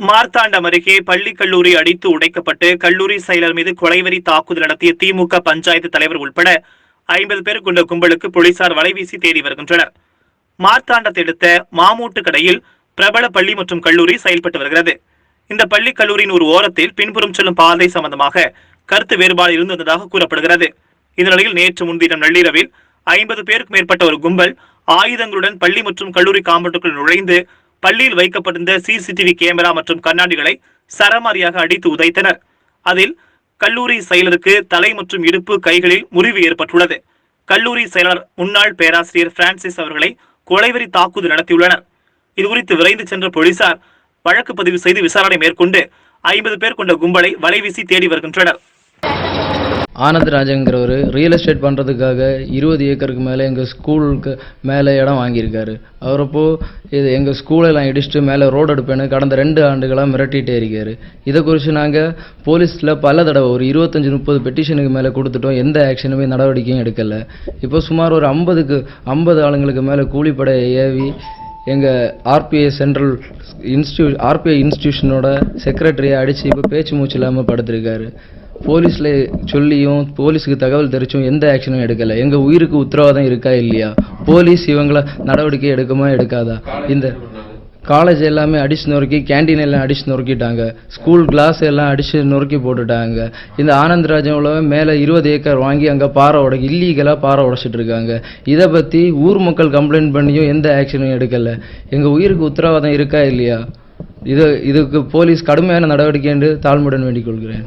மார்த்தாண்டம் அருகே பள்ளி கல்லூரி அடித்து உடைக்கப்பட்டு கல்லூரி செயலர் மீது கொலைவெறி தாக்குதல் நடத்திய திமுக பஞ்சாயத்து தலைவர் உட்பட ஐம்பது பேர் கொண்ட கும்பலுக்கு போலீசார் வலைவீசி தேடி வருகின்றனர். மார்த்தாண்டத்தை அடுத்த மாமூட்டு கடையில் பிரபல பள்ளி மற்றும் கல்லூரி செயல்பட்டு வருகிறது. இந்த பள்ளி கல்லூரியின் ஒரு ஓரத்தில் பின்புறம் செல்லும் பாதை சம்பந்தமாக கருத்து வேறுபாடு இருந்து வந்ததாக கூறப்படுகிறது. இந்த நிலையில் நேற்று முன்தினம் நள்ளிரவில் ஐம்பது பேருக்கும் மேற்பட்ட ஒரு கும்பல் ஆயுதங்களுடன் பள்ளி மற்றும் கல்லூரி காம்பவுண்டுக்குள் நுழைந்து பள்ளியில் வைக்கப்பட்டிருந்த சிசிடிவி கேமரா மற்றும் கண்ணாடிகளை சரமாரியாக அடித்து உதைத்தனர். அதில் கல்லூரி செயலருக்கு தலை மற்றும் இடுப்பு கைகளில் முறிவு ஏற்பட்டுள்ளது. கல்லூரி செயலர் முன்னாள் பேராசிரியர் பிரான்சிஸ் அவர்களை கொலைவெறி தாக்குதல் நடத்தியுள்ளனர். இதுகுறித்து விரைந்து சென்ற போலீசார் வழக்கு பதிவு செய்து விசாரணை மேற்கொண்டு ஐம்பது பேர் கொண்ட கும்பலை வலைவீசி தேடி வருகின்றனர். ஆனந்தராஜங்கிறவர் ரியல் எஸ்டேட் பண்ணுறதுக்காக இருபது ஏக்கருக்கு மேலே எங்கள் ஸ்கூலுக்கு மேலே இடம் வாங்கியிருக்காரு. அவரப்போ இது எங்கள் ஸ்கூலெல்லாம் இடிச்சுட்டு மேலே ரோடு எடுப்பேன்னு கடந்த ரெண்டு ஆண்டுகளாக மிரட்டிகிட்டே இருக்கார். இதை குறித்து நாங்கள் போலீஸில் பல தடவை ஒரு இருபத்தஞ்சி முப்பது பெட்டிஷனுக்கு மேலே கொடுத்துட்டோம். எந்த ஆக்ஷனுமே நடவடிக்கையும் எடுக்கலை. இப்போ சுமார் ஒரு ஐம்பதுக்கு ஐம்பது ஆளுங்களுக்கு மேலே கூலிப்படை ஏவி எங்கள் ஆர்பிஐ சென்ட்ரல் இன்ஸ்டியூ ஆர்பிஐ இன்ஸ்டியூஷனோட செக்ரட்டரியை அடித்து இப்போ பேச்சு மூச்சு இல்லாமல் படுத்திருக்காரு. போலீஸில் சொல்லியும் போலீஸுக்கு தகவல் தெரிச்சும் எந்த ஆக்ஷனும் எடுக்கலை. எங்கள் உயிருக்கு உத்தரவாதம் இருக்கா இல்லையா? போலீஸ் இவங்கள நடவடிக்கை எடுக்குமா எடுக்காதா? இந்த காலேஜ் எல்லாமே அடிச்சு நொறுக்கி கேண்டீன் எல்லாம் அடிச்சு நொறுக்கிட்டாங்க. ஸ்கூல் கிளாஸ் எல்லாம் அடிச்சு நொறுக்கி போட்டுட்டாங்க. இந்த ஆனந்தராஜன் மேலே இருபது ஏக்கர் வாங்கி அங்கே பாறை உடை இல்லீகலாக பாறை உடைச்சிட்டு இருக்காங்க இதை பற்றி ஊர் மக்கள் கம்ப்ளைண்ட் பண்ணியும் எந்த ஆக்ஷனும் எடுக்கலை. எங்கள் உயிருக்கு உத்தரவாதம் இருக்கா இல்லையா? இது இதுக்கு போலீஸ் கடுமையான நடவடிக்கை என்று தாழ்மையுடன் வேண்டிக் கொள்கிறேன்.